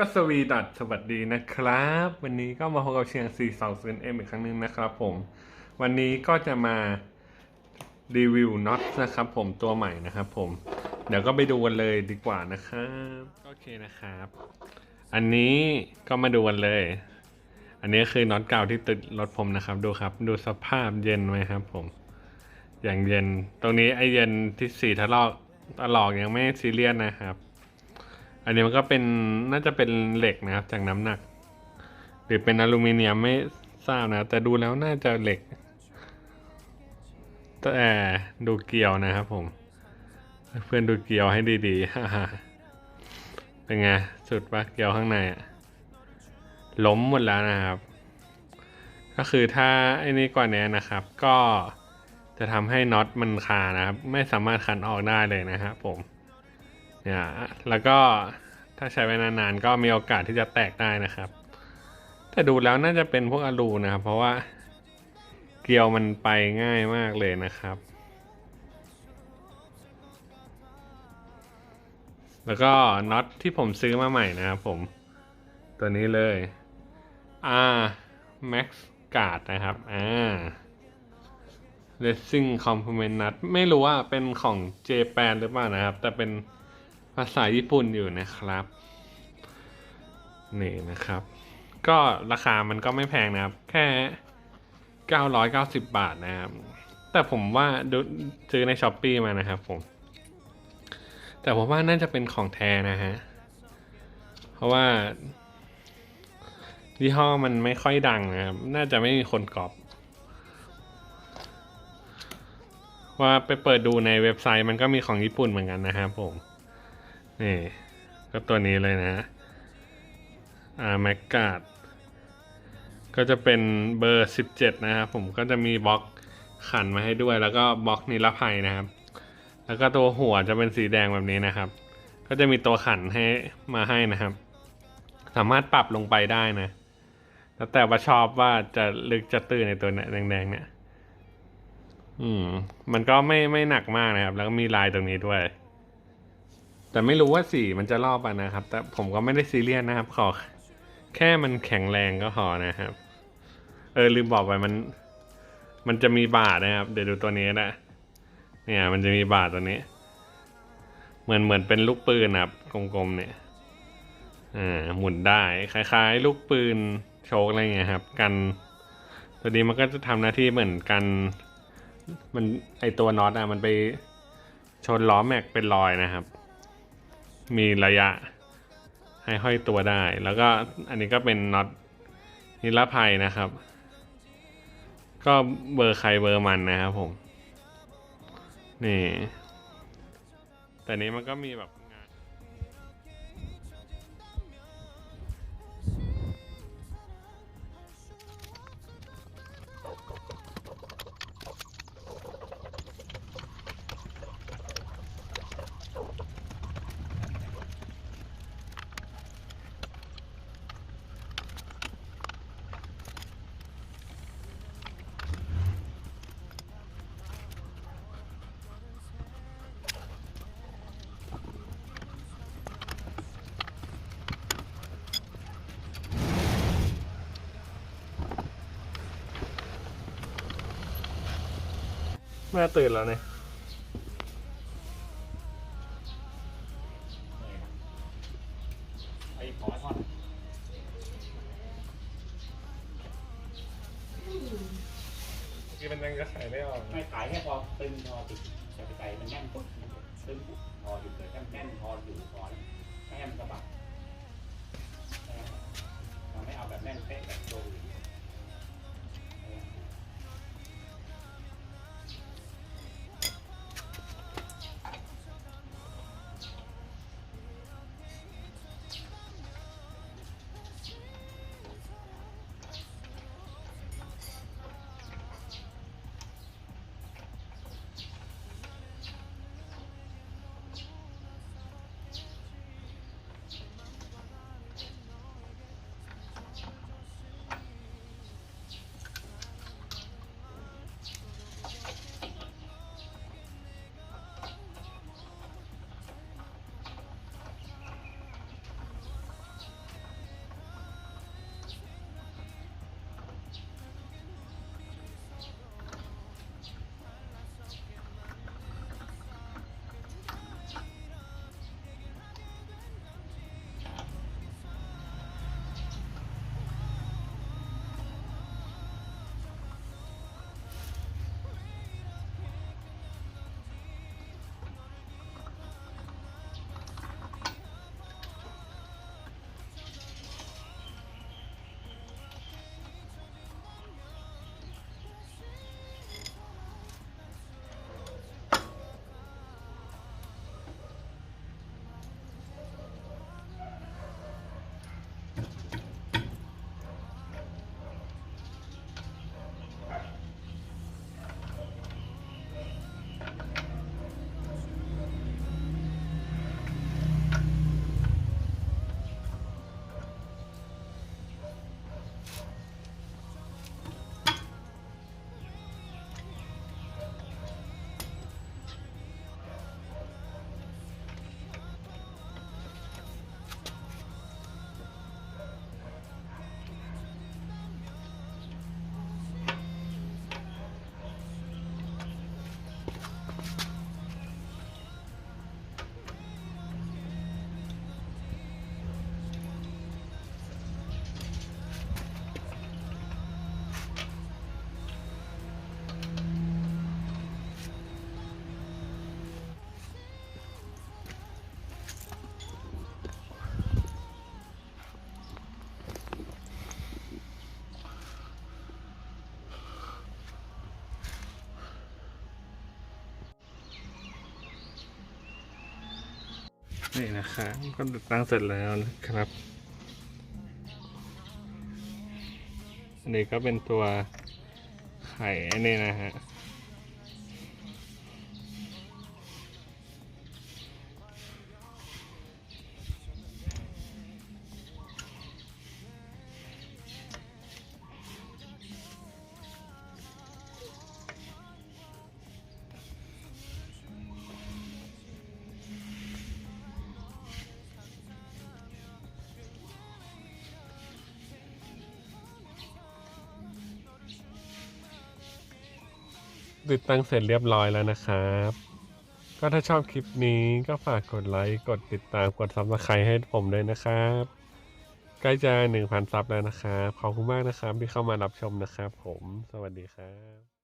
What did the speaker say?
ก็สวีดัตสวัสดีนะครับ วันนี้ก็มาพบกับเชียง4 2 0 M อีกครั้งหนึ่งนะครับผม วันนี้ก็จะมารีวิวน็อตนะครับผมตัวใหม่นะครับผม เดี๋ยวก็ไปดูกันเลยดีกว่านะครับโอเคนะครับ อันนี้ก็มาดูกันเลย อันนี้คือน็อตเก่าที่ติดรถผมนะครับ ดูครับ ดูสภาพเย็นไหมครับผม อย่างเย็น ตรงนี้ไอเย็นที่สีทะลอกตลอกยังไม่ซีเรียสนะครับ อันนี้มันก็เป็นน่าจะเป็นเหล็กนะครับ จากน้ำหนัก หรือเป็นอลูมิเนียมไม่ทราบนะ แต่ดูแล้วน่าจะเหล็ก แต่ดูเกลียวนะครับผม เพื่อนดูเกลียวให้ดีๆเป็นไง สุดปะเกลียวข้างในอะล้มหมดแล้วนะครับ ก็คือถ้าไอ้นี้กว่านี้นะครับ ก็จะทำให้น็อตมันคานะครับ ไม่สามารถขันออกได้เลยนะครับผม เนี่ยแล้วก็ถ้าใช้ไว้นานๆก็มีโอกาสที่จะแตกได้นะครับ แต่ดูแล้วน่าจะเป็นพวกอะลูนะครับ เพราะว่าเกลียวมันไปง่ายมากเลยนะครับ แล้วก็น็อตที่ผมซื้อมาใหม่นะครับผม ตัวนี้เลย R Max Guard นะครับอ่า Racing Complement Nut ไม่รู้ว่าเป็นของ j p a n หรือเปล่านะครับ แต่เป็น ภาษาญี่ปุ่นอยู่นะครับนี่นะครับ ก็ราคามันก็ไม่แพงนะครับ แค่ 990 บาทนะครับ แต่ผมว่าดูซื้อในช้อปปีมานะครับผม แต่ผมว่าน่าจะเป็นของแท้นะฮะ เพราะว่ายี่ห้อมันไม่ค่อยดังนะครับ น่าจะไม่มีคนกรอบ ว่าไปเปิดดูในเว็บไซต์มันก็มีของญี่ปุ่นเหมือนกันนะครับผม นี่ ก็ตัวนี้เลยนะอ่าแมกกาดก็จะเป็นเบอร์ 17 นะครับ ผมก็จะมีบล็อกขันมาให้ด้วย แล้วก็บล็อกนิรภัยนะครับ แล้วก็ตัวหัวจะเป็นสีแดงแบบนี้นะครับ ก็จะมีตัวขันให้มาให้นะครับ สามารถปรับลงไปได้นะ แล้วแต่ว่าชอบว่าจะลึกจะตื้นในตัวเนี่ยแดงๆเนี่ย อืม มันก็ไม่ไม่หนักมากนะครับ แล้วก็มีลายตรงนี้ด้วย แต่ไม่รู้ว่าสีมันจะรอบอะนะครับ แต่ผมก็ไม่ได้ซีเรียสนะครับ ขอ แค่มันแข็งแรงก็พอนะครับ เออลืมบอกไปมัน มันจะมีบาทนะครับ เดี๋ยวดูตัวนี้นะเนี่ย มันจะมีบาทตัวนี้ เหมือนเหมือนเป็นลูกปืนนะครับกลมๆเนี่ยอ่าหมุนได้คล้ายๆ ลูกปืนโชกอะไรเงี้ยครับ กัน ตัวนี้มันก็จะทำหน้าที่เหมือนกัน มันไอตัวน็อตอะมันไปชนล้อแม็กเป็นรอยนะครับ มีระยะให้ห้อยตัวได้ แล้วก็อันนี้ก็เป็นน็อตนิรภัยนะครับ ก็เบอร์ใครเบอร์มันนะครับผม นี่ แต่นี้มันก็มีแบบ งานแม่ตื่นแล้วเนี่ยไอ้ขอทอดคือมันยังจะขายไม่ออกไม่ขายแค่พอตึงพอติดแต่ไปใส่มันแน่นปุ๊บมันตึงปุ๊บพอหยุดเลยแน่นแน่นพออยู่พอแล้วไม่ให้มันสะบัดเราไม่เอาแบบแน่นเป๊ะแบบ นี่นะครับก็ติดตั้งเสร็จแล้วนะครับอันนี้ก็เป็นตัวไข่อันนี้นะฮะ ติดตั้งเสร็จเรียบร้อยแล้วนะครับ ก็ถ้าชอบคลิปนี้ก็ฝากกดไลค์กดติดตามกดซับสไครต์ให้ผมด้วยนะครับ ใกล้จะ1,000ซับแล้วนะครับ ขอบคุณมากนะครับที่เข้ามารับชมนะครับผม สวัสดีครับ